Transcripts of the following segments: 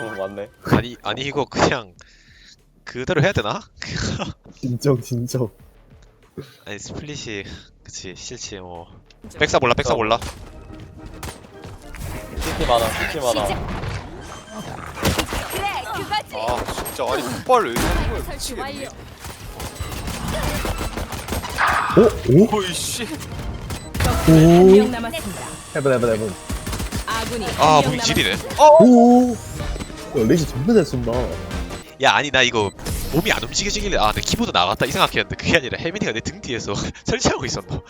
어 맞네. 아니 아니 이거 그냥 그대로 해야 되나? 진정 진정 아니 스플릿이 그치 싫지 뭐 백사 몰라 백사 몰라 CT 많아. CT 많아. 그래 그거지 아 진짜 아니 폭발을 왜 하는 거야 설치 미치겠네 오? 오? 오이 씨 적군은 한명 남았습니다. 해븐 해븐 해븐 아군이 아 한명 몸이 지리네 오! 야 레이지 전부 잘 쏜다. 야 아니 나 이거 몸이 안 움직여지길래 아내 키보드 나갔다 이 생각했는데 그게 아니라 혜민이가 내 등 뒤에서 설치하고 있었노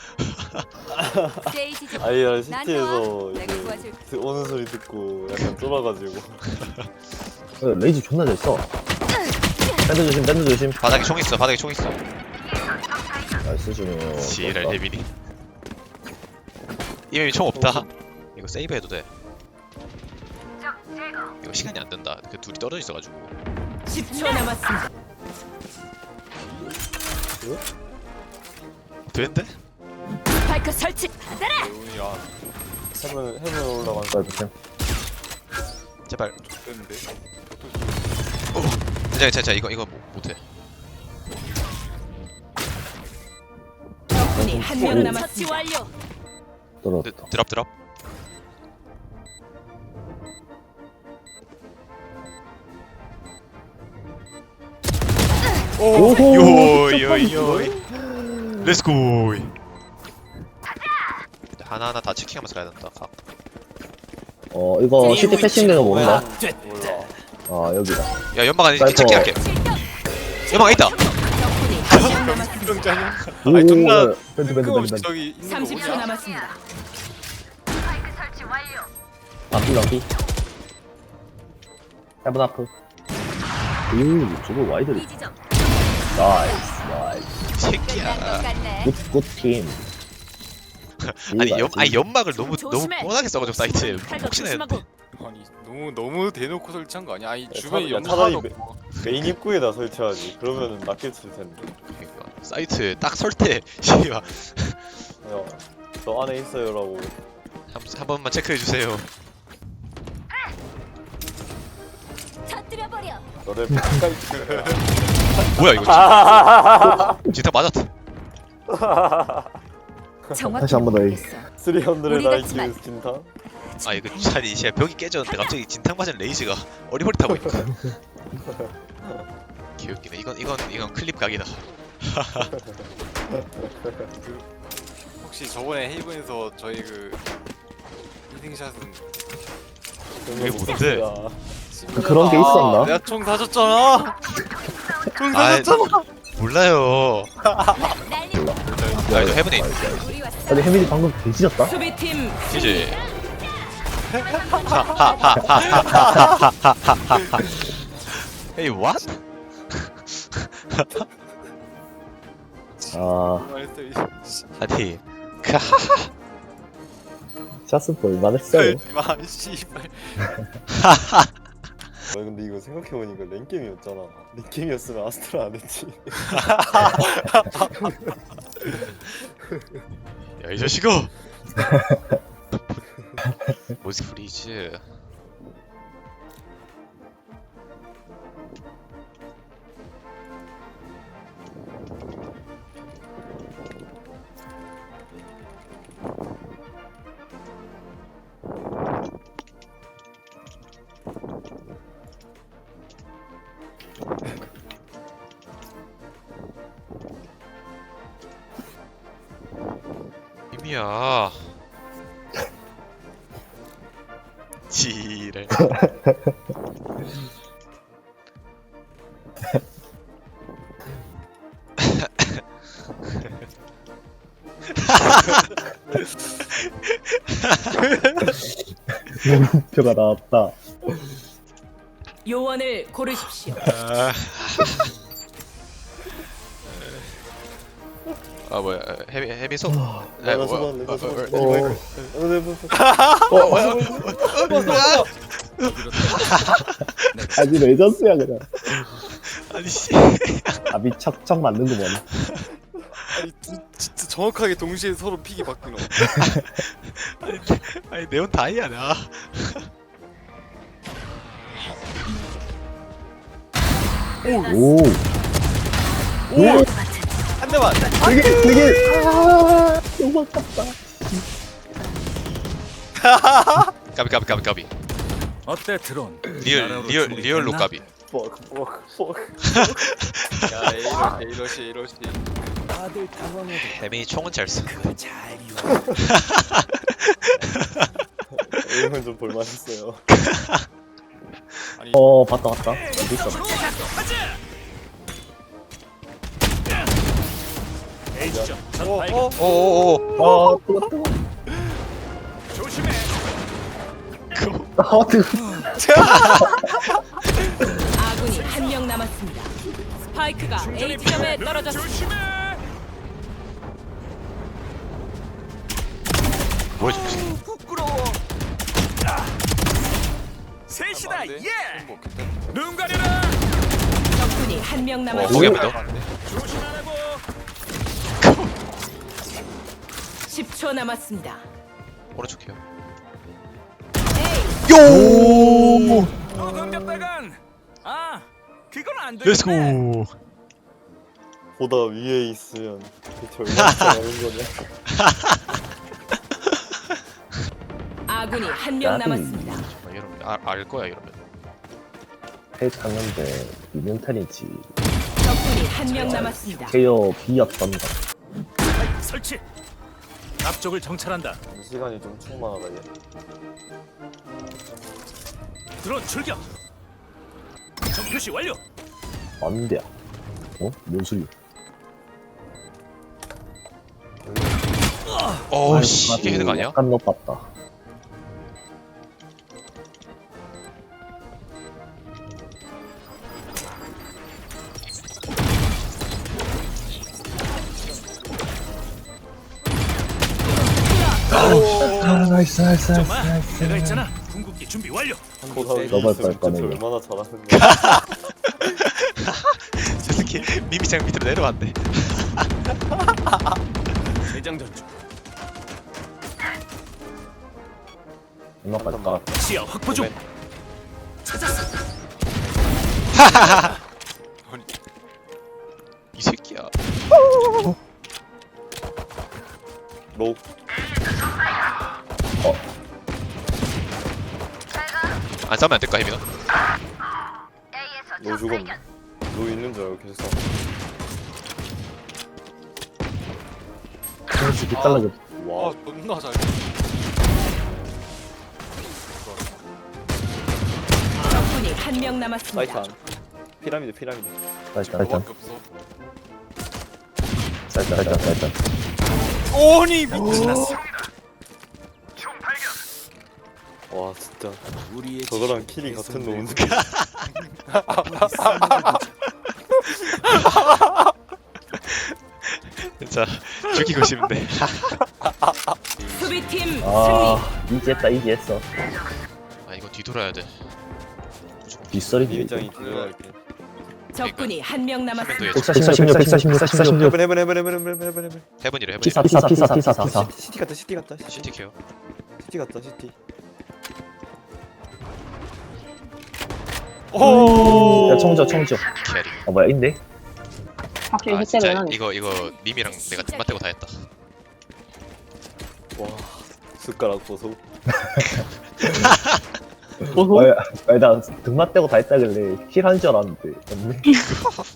스테이지 좀 아니 나난 CT에서 좋아. 내가 이제. 드- 오는 소리 듣고 약간 쫄아가지고. 야, 레이지 존나 잘 써. 밴드 조심 밴드 조심. 바닥에 총 있어 바닥에 총 있어. 나이스 준호 지랄 혜민이. 이미 총 없다? 이거 세이브 해도 돼 이거 시간이 안 된다 그 둘이 떨어져 있어가지고 10초 남았습니다. 되는데? 스파이크 설치 받아라 해븐 해븐 올라간 거. 나이스 제발 됐는데 자, 자, 자, 이거 이거 못- 못해. 적군이 한명 처치 남았습니다. 완료 드랍 드랍. 오호 요요요. 렛츠고. 하나 하나 다 체킹하면서 가야 된다. 각. 어 이거 시티 패싱 되는 거 모른다 몰라. 아 여기다 야 연막 안에 사이퍼. 체킹할게. 연막 있다. 오 아니 존나 밴드 뜬금없이 밴드 저기 있는 거 30초 뭐냐 남았습니다. 앞뒤 앞뒤 해븐 아프 오 저거 와이드 지점 나이스 나이스 이 새끼야. 굿굿팀 아니 연 아니 연막을 너무 너무 조심해. 뻔하게 써가지고 사이트에 혹시나 했는데. 아니 너무 너무 대놓고 설치한 거 아니야 아니 차- 주변에 야, 연막 차라리 하나도 매- 없고 메인 입구에다 설치하지. 그러면은 칠 텐데. 그러니까 사이트에 딱 설 때 씨발 야, 저 안에 있어요라고. 한, 한 번만 체크해 주세요. 터뜨려버려 너를 가까이. 뭐야 이거? 진짜 진짜 맞았다. 정확히 다시 한번 더 해. 모르겠어. 300 우리 나이키 같지만. 스킨타. 아 이거 아니 이제 벽이 깨졌는데 갑자기 진탕 맞은 레이즈가 어리버리타고 있고. 개웃기네. 이건 이건 이건 클립 각이다. 혹시 저번에 헤이븐에서 저희 그 히딩샷은 그게 뭔데? 그런 게 있었나? 내가 총 사줬잖아 총 아, 사줬잖아 몰라요. 난리 아 이거 해븐에 있네. 우리 왔어 아니 혜민이 방금 개지졌다? 수비팀 이제 Hey what? 아 말했어 이 씨. 아니 그 샷은 볼만했어요 마 씨발 아 근데 이거 생각해보니까 랭게임이었잖아. 랭게임이었으면 아스트라 안 했지. 야 이 자식아. 모스 프리즈. 이미야. 지랄. 목표가 나왔다 요원을 고르십시오. 아, 아 뭐야 해미 해미소? 아, 소방. 어, 오늘 무슨 아니 레전스야 그냥 아니 씨. 답이 척척 맞는구먼 아니 진- 진짜 정확하게 동시에 서로 픽이 바뀌노 아니 네온 다이야 나. 오. 오. 한 대만. 되게 되게. 아 너무 아깝다. 까비 까비 까비 까비 어때 드론? 리얼 리얼 리얼 로 까비 fuck fuck fuck 야 에이러시 에이러시 에이러시. 다들 당황해도 혜민이 총은 잘 써. 잘 비워. 이건 좀 볼만했어요 어 봤다 봤다. 어디 있어? A점 전 어, 발견. 어, 오 오 오 아 뜨거 뜨거. 조심해. 아 뜨거. 아군이 한 명 남았습니다. 스파이크가 A 지점에 떨어졌습니다. 조심해. 뭐야 지금 부끄러워. 셋이다. 안 돼? 예. 뭐 그때 눈 가려라. 적군이 한명 어, 남았습니다. 돼. 조심하라고. 10초 남았습니다. 오른쪽 해요 A 어 공격다간. 아 그건 안 돼. 렛츠고 보다 위에 있으면 대체 얼마나 잘하는 거냐 아군이 한 명 나비. 남았습니다. 정말 이러면 알, 알 거야 이러면 해 탔는데 이명탄이지. 적군이 한 명 남았습니다. 케어 B였던가. 앞쪽을 정찰한다. 이 시간이 좀 충만하다 얘 드론 출격. 정 표시 완료. 안돼야. 어? 뭔 소리? 어씨 이게 되는 거 아니야? 약간 높 았다. 아 나이스 나이스 정말 내가 있잖아. 궁극기 준비 완료. 대체 이거. 얼마나 잘하는 거야 저 새끼 미미장 밑으로 내려왔네 대장전 중. 얼마까지 깔았다. 시야 확보 중. 찾았어. 이 새끼야 로 안 싸면 안 될까 혜민아? 로 죽었네 로 있는 줄 알고 계속 써. 솔직히 잘라줘. 와 아 존나 잘. 적군이 한 명 사이트 남았습니다. 안 피라미드 피라미드 살짝 살짝 너밖에 없어. 살짝 살짝 살짝. 오니 미친났어. 와 진짜. 우리의 저거랑 킬이 같은 놈은 진짜 죽이고 싶네. 수비팀 승리. 아 이지했다 이지했어. 아 이거 뒤돌아야 돼. 빗소리지. 이미장이 들어갈게. 적군이 한 명 남았습니다. 146 146 146. 해븐 해븐 해븐 해븐 해븐 해븐 해븐. 해븐이래 해븐 피사 피사 피사 피사 피사. 시티 갔다 시티 갔다. 시티 시티 케어 시티 갔다 시티 오. 야 청저 청저. 캐리 아 뭐야 있네? 확실히 아 진짜. 이거 이거 님이랑 내가 맞대고 다 했다 와 숟가락 보소 아니 나 등맛 떼고 다 했다길래 힐한 줄 알았는데 없네.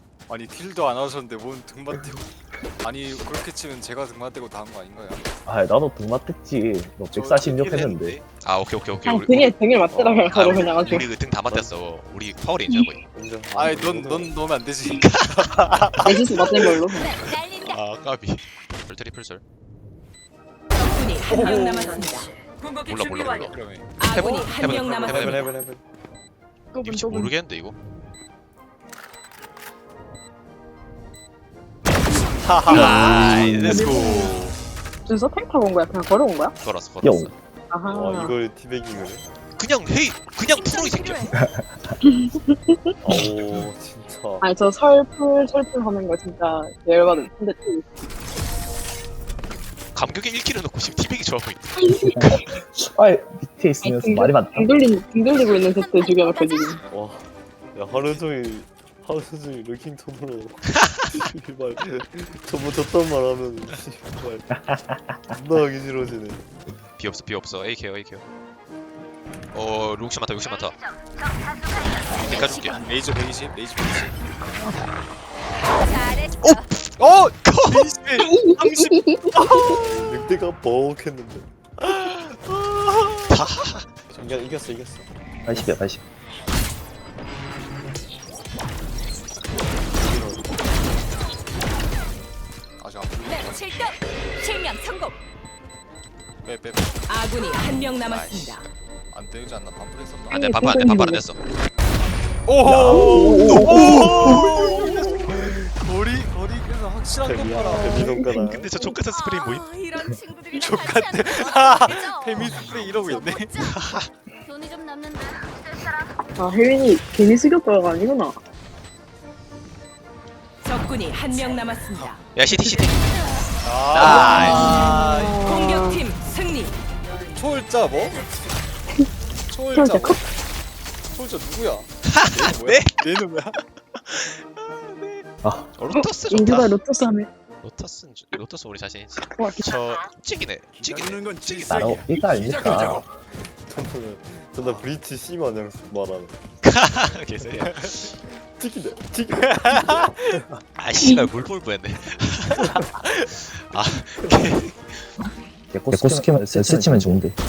아니 딜도 안 하셨는데 뭔 등만 떼고. 아니 그렇게 치면 제가 등만 떼고 다 한 거 아닌가요? 아 나도 등맛 뗐지. 너 146 했는데. 아 오케이 오케이 오케이 그냥 등에 등을 맞더라고요. 아, 서로 우리, 그냥 아주. 우리 그등 다 맞댔어 우리 파워레인저야 거의 인정 아니 넌넌 넣으면 안 되지. 내지수 맞는 걸로. 날린다. 아 까비 별 트리플 설 적군이 한 명 남았습니다. 몰라 몰라 몰라 그러면 아군이 한명 해본, 해븐 남았습니다. 해븐 해븐 이거 진짜 모르겠는데 이거 하이 렛츠고 준서 탱 타고 온 거야? 그냥 걸어온 거야? 걸었어 영. 걸었어 아하. 와 이걸 티베깅을 해? 그냥 헤이 그냥 프로이 새끼야 오 진짜 아니 저 설풀 설풀 하는 거 진짜 열받은. 근데 감격에 1킬을 넣고 지금 티백이 좋아 보인다 아 밑에 있으면서 말이 많다. 등 돌리 등 돌리고 있는 세트 죽여놓고 지금. 와야 하루 종일 하루 종일 루킹 톱으로. 씨발. 저뭐 저딴 말 하면 씨발. 존나 하기 싫어지네. 비 없어 비 없어. AK요 AK요 어. 룩시 많다 룩시 많다. 내가 줄게. 레이저 120 레이저 120 잘했어. 어! 120 30 늑대가 뻑했는데. 이겨, 이겼어 이겼어. 80이야 80 성공. 빼빼빼 아군이 한 명 남았습니다. 안 되지 않나 반풀 했었나? 안돼 반반 안돼 반반 안 됐어 오호! 거리 거리 그래서 확실한 것봐라 손가락 근데 저 족같은 스프레이 뭐임? 아, 이런 페미 스프레이 이러고 있네 돈이 좀 남는데. 아, 혜민이 괜히 숙였다가 아니구나. 적군이 한 명 남았습니다. 야 CT CT 아 공격팀 승리. 초월자 뭐? 초월자 뭐? 컵? 초월자 누구야? 네? 얘는 뭐야? 아 어, 로터스 인규가 좋다 로또스 하면. 로터스는 주- 로터스 우리 자신 있지 와, 기타. 저 찍이네 찍이네 건 나로 이거 아닙니까 존나 브리치 C 마냥 말하는 개소리야 튀기네 튀기 아 씨발 물볼 뻔했네 아 개코 스키면 스치면 좋은데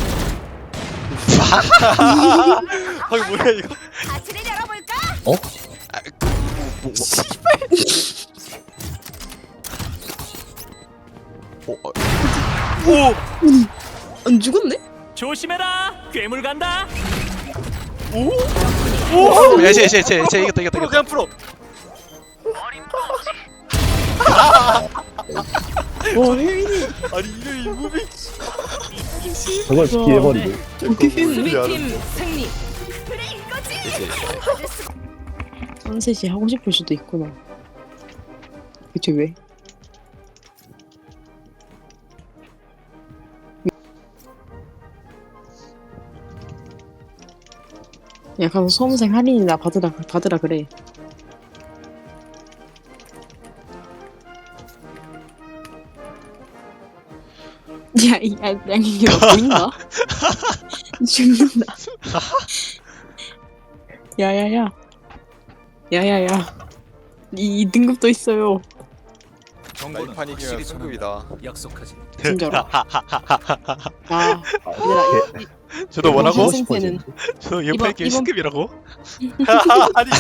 아이 뭐야 이거? 아치를 열어볼까? 어? 어, 어, 안 죽었네? 조심해라. 괴물 간다. 야 쟤 쟤 쟤 쟤 이겼다 이겼다 풀어 이겼다 그냥 풀어 와, 혜민이. 아니 이거 이 무빙 저걸 피해버리고 수비팀 승리. 그래 이거지. 선셋이 하고 싶을 수도 있구나. 그치, 왜? 야, 가서 수험생 할인이나 받으라, 받으라 그래. 야, 이, 야, 양이게 보인다? 죽는다. 야야야. 야야야. 이, 이 등급도 있어요. 나이판 이기면 승급이다 약속하지. 진짜로. 아, 얘들아, 이- 저도 이번 뭐라고? 신생 때는 저 이번- 옆에 게임 이번- 신급이라고? 아니 웃-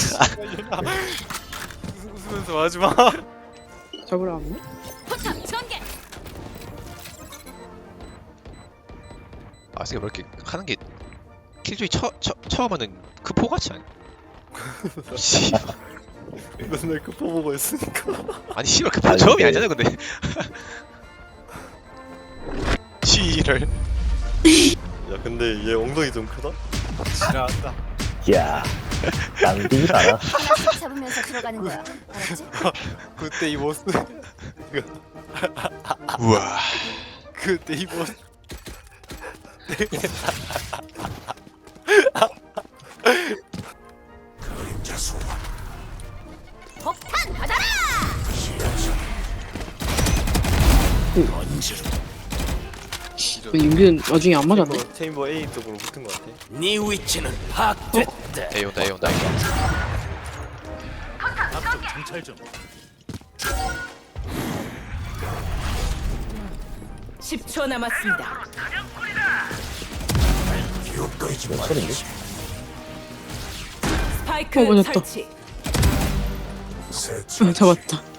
웃으면서 하지마 저거라 하네? 포탑 전개. 아, 생각 왜 이렇게 하는 게 킬조이 처, 처, 처음 하는 그 포같이 아니? 씨, 맨날 급포 보고 했으니까 아니 씨발 그포 아니, 처음이 근데- 아니잖아 근데. 지를 야 근데 얘 엉덩이 좀 크다? 지나간다 이야 낭비가 알아 잡으면서 들어가는 거야. 알았지? 그때 이 모습 우와. 그때 이 모습 윤규는 나중에 안 맞았네? 체인버, 체인버 A 쪽으로 붙은 거 같아 네 위치는 파악됐다. 에이 온다 에이 온다 이거. 앞쪽 정찰 좀. 10초 남았습니다. 몇 소린데? 스파이크 어, 맞았다. 설치. 아, 잡았다.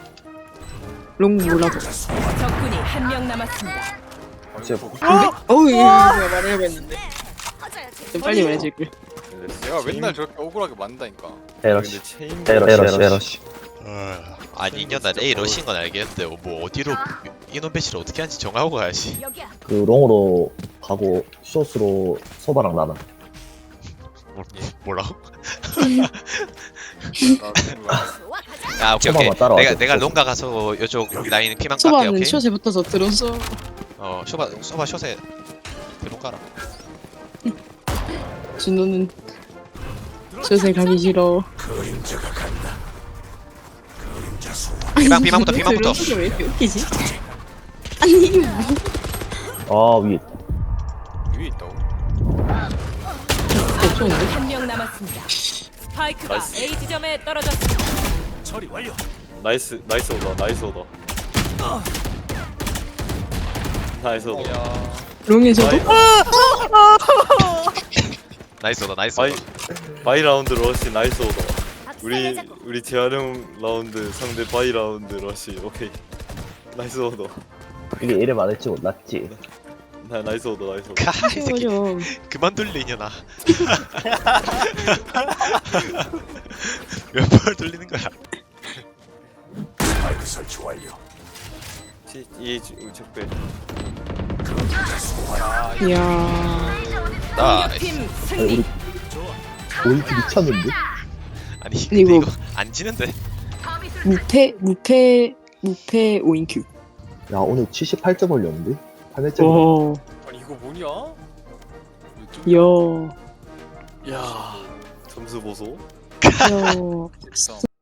롱 몰라도. 적군이 한 명 남았습니다. 진짜 어우, 이거 내가 말해야 했는데. 터져야지. 좀 빨리 말해줄게. 내가 맨날 저렇게 억울하게 만다니까 에러시 체인버 에러시 에러시 에러시 아니 인연 난 A 러시인 건 알겠는데 뭐 어디로 인원 배치를 어떻게 하는지 정하고 가야지. 여기야. 그 롱으로 가고 숏으로 소바랑 나나 뭘- 뭐라고? 나 가자. 아 오케이 오케이. 소바만 따라와줘, 내가 내가 소바. 롱가 가서 이쪽 라인 피망 깔게 소바는 오케이. 숏에 붙어서 들어서 어 쇼바 쇼바 숏에 롱 가라. 준호는 숏에 가기 싫어. 비방 비방부터 비방부터 이게 왜 이렇게 웃기지? 아니 이게 뭐아 위에 위에 있다고? 어쩌는데? 한 명 남았습니다. 스파이크가. A 지점에 떨어졌습니다. 처리 완료. 나이스 나이스 오다 나이스 오다 나이스 오다 야. 롱에서도? 나이스 오다 나이스 오다 바이 라운드 러시 나이스 오다 우리. 우리 재활용 라운드 상대 바이 라운드 러시 오케이. 나이스 오다 이게 이래 많을지 몰랐지. 나 나이스 오다 나이스 가, 이 새끼. 그만 돌려 이년아 몇번 돌리는 거야 치- 이 우리 적배 이야. 나팀 아니, 승리. 우리 오인트 미쳤는데? 아니 근데 이거- 이거 안 지는데 무패 무패 무패 오인큐. 야 오늘 78점 올렸는데? 8점 와. 아니 이거 뭐냐? 이야. 야 점수 보소. 됐어